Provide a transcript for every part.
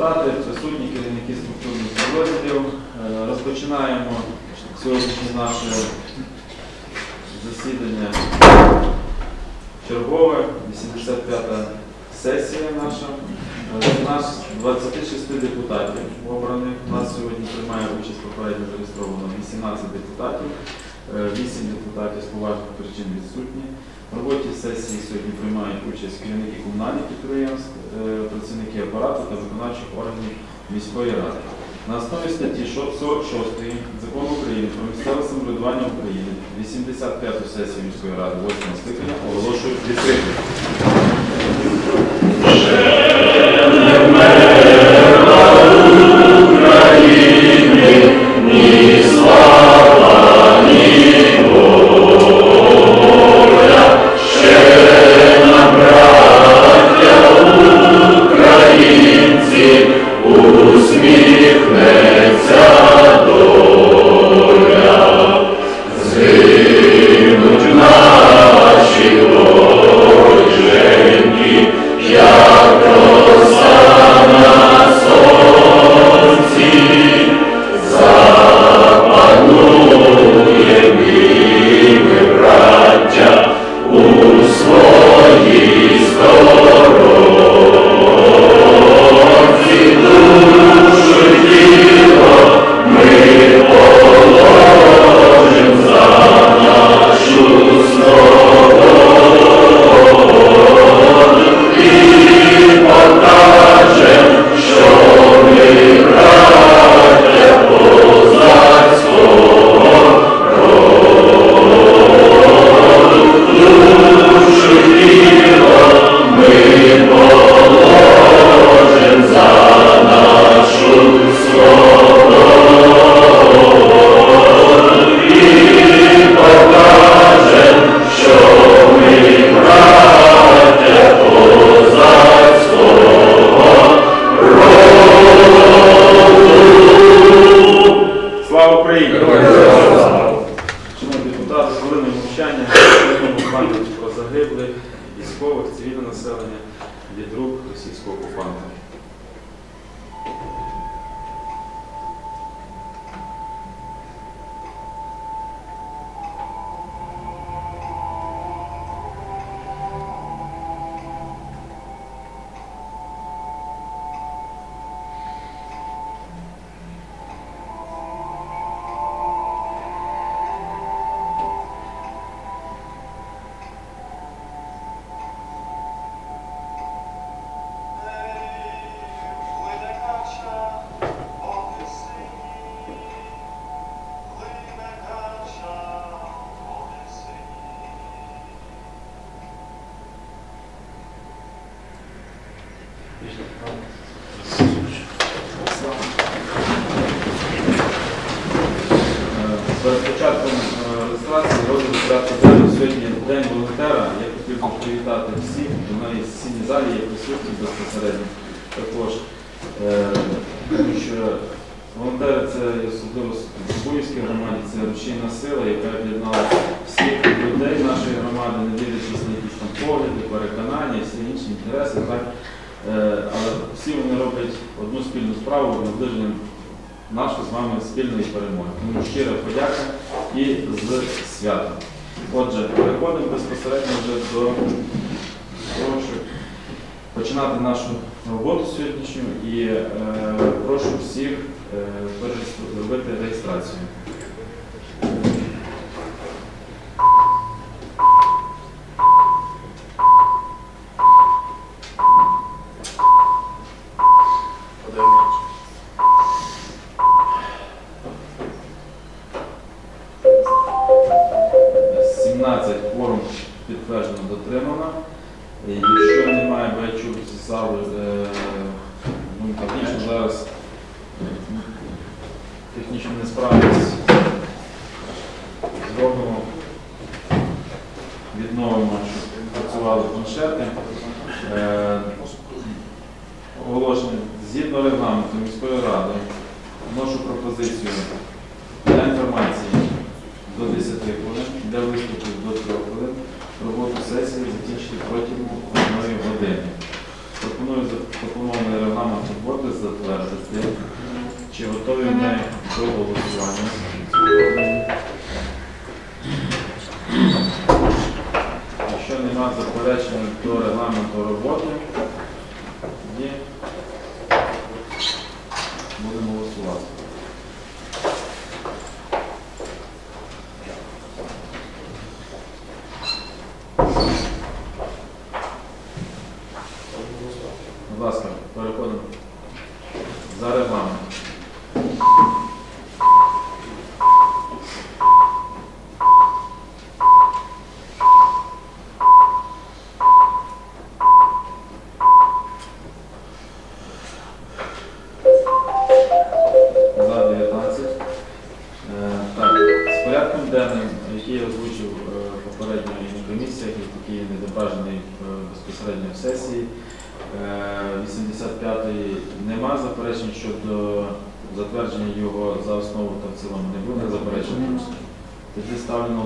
депутати, присутні керівники структурних підрозділів. Е, Розпочинаємо сьогоднішнє наше засідання чергове, 85-та сесія наша. Е, У нас 26 депутатів обраних. У нас сьогодні приймає участь попередньо зареєстровано 18 депутатів. Е, 8 депутатів з поважних причин відсутні. В роботі сесії сьогодні приймають участь керівники комунальних підприємств, е, апарату та виконавчих органів міської ради. На основі статті 46 закону України про місцеве самоврядування України 85-ту сесію міської ради 8 скликання оголошую відкритою. Присутні безпосередньо також. Е, Тому що волонтери це особливо в Буївській громаді, це рушійна сила, яка об'єднала всіх людей нашої громади, не дивлячись на якісь там погляди, переконання, і всі інші інтереси. Так? Е, Але всі вони роблять одну спільну справу наближенням нашої з вами спільної перемоги. Тому щира подяка і з святом. Отже, переходимо безпосередньо вже до того, щоб починати нашу роботу сьогоднішню і е, прошу всіх е, зробити реєстрацію. Відновимо, щоб працювали планшети. Е, Оголошення згідно регламенту міської ради вношу пропозицію для інформації до 10 хвилин, для виступів до 3 хвилин. Роботу сесії закінчити протягом одної години. Пропоную запропонований регламент роботи затвердити. Чи готові ми до голосування? Якщо немає заперечень до регламенту роботи, тоді будемо голосувати.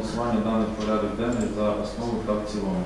Голосування даний порядок денний за основу та в цілому.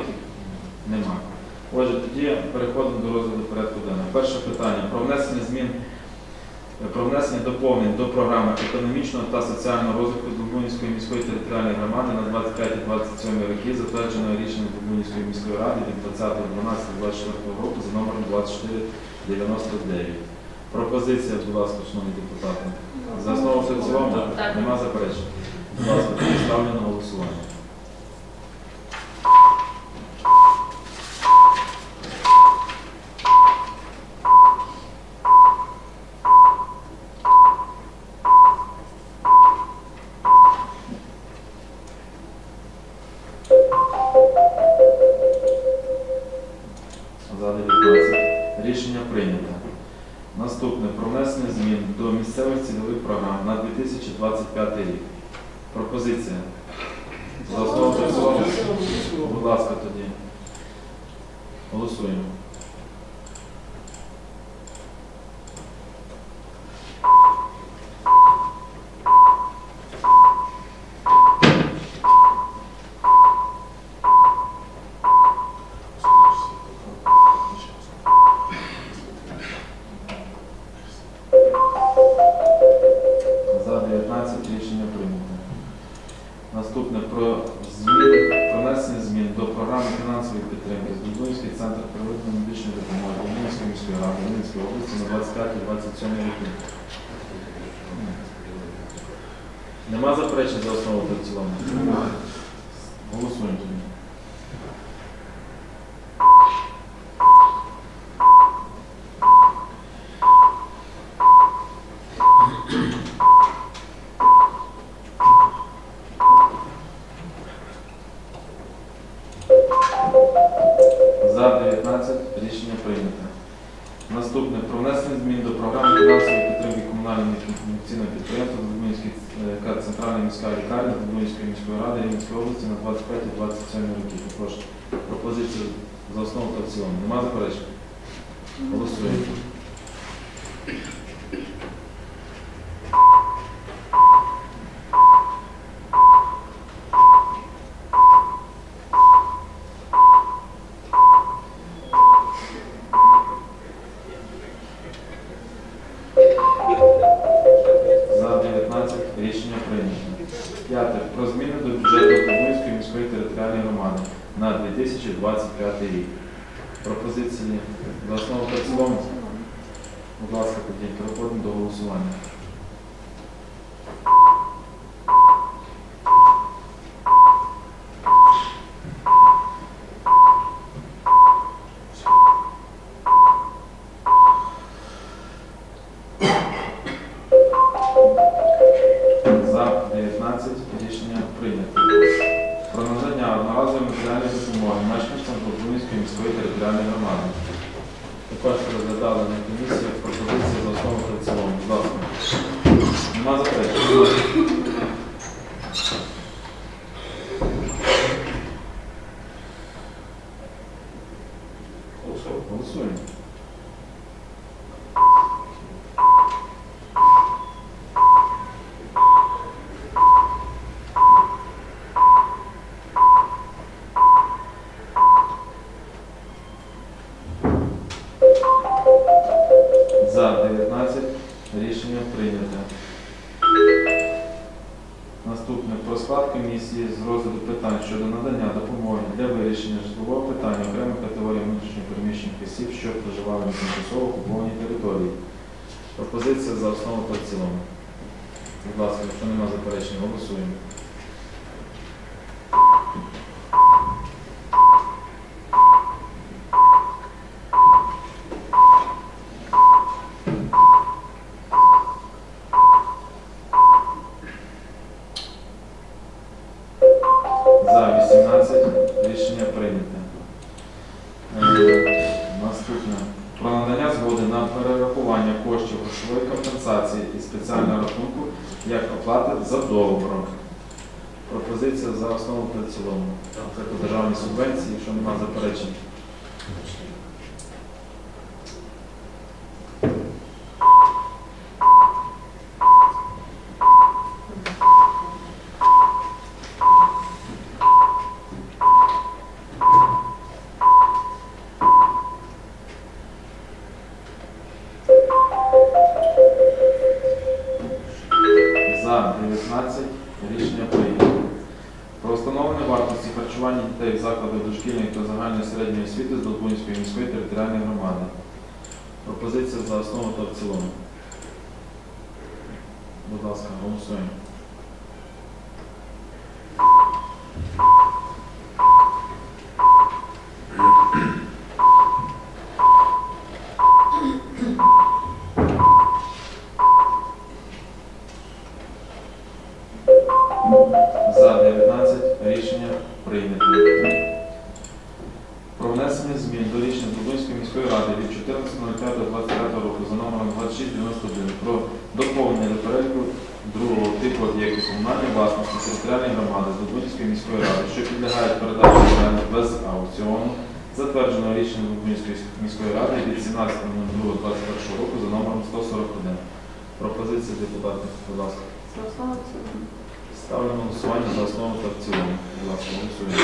Таких? Нема. Отже, тоді переходимо до розгляду порядку денного. Перше питання про внесення змін про внесення доповнень до програми економічного та соціального розвитку Дубунівської міської територіальної громади на 25-27 роки, затвердженого рішенням Дубунівської міської ради від 20.12.24 року за номером 2499. Пропозиція, будь ласка, шановні депутати. За основу цілому нема заперечень. Будь ласка, ставлю на голосування. Голосуємо. Волинської області на 25-27 роки. Нема заперечень за основу та в цілому? Голосуємо Наступне про внесення змін до програми фінансової підтримки комунального інвестиційного підприємства Дубинської центральна міська лікарня Дубинської міської ради Рівненської області на 25-27 роки. Також пропозицію за основу та в цілому. Нема заперечень? Голосуємо. Рішення прийнято. П'яте. Про зміни до бюджету Дубинської міської територіальної громади на 2025 рік. Пропозиції власного працювання. цілому. Будь ласка, тоді переходимо до голосування. Одноразової матеріальної допомоги мешканцям міської міської територіальної громади. Також розглядали на комісії Будь ласка, якщо немає заперечень, голосуємо. Договором. Пропозиція за основу та цілому. Це по державній субвенції, якщо немає заперечень. Встановлення вартості харчування дітей в закладах дошкільної та загальної середньої освіти з Долбунської міської територіальної громади. Пропозиція за основу та в цілому. Будь ласка, голосуємо. Прийнято. Про внесення змін до рішення Дубинської міської ради від 14.05.25 року за номером 2691 про доповнення до переліку другого типу об'єктів комунальної власності територіальної громади з Дубинської міської ради, що підлягають передачі оренду без аукціону, затвердженого рішенням Дубинської міської ради від 17.02.21 року за номером 141. Пропозиція депутатів, будь ласка. За основу в цілому. Ставлю на голосування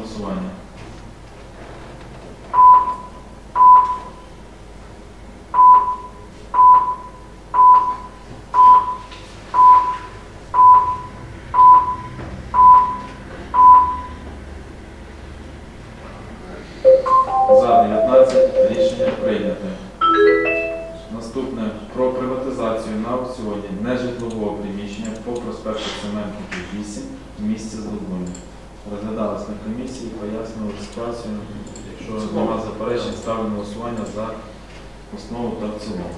голосування. Ситуацію. Якщо нема заперечень, ставлю голосування за основу та в цілому.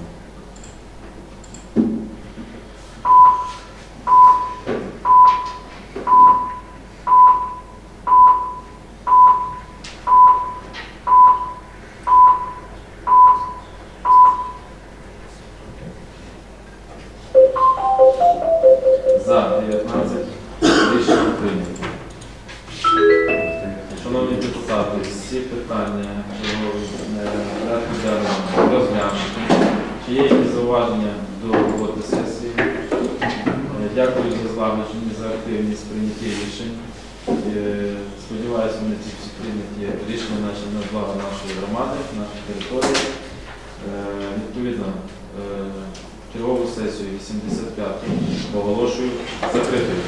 Питання е, порядку денного розглянуті. Чи є якісь зауваження до роботи сесії? Е, Дякую за злагодженість, за активність в прийнятті рішень. Е, Сподіваюся, вони ці всі прийняті рішення наші на благо нашої громади, нашої території. Відповідно, чергову сесію 85 оголошую закритою.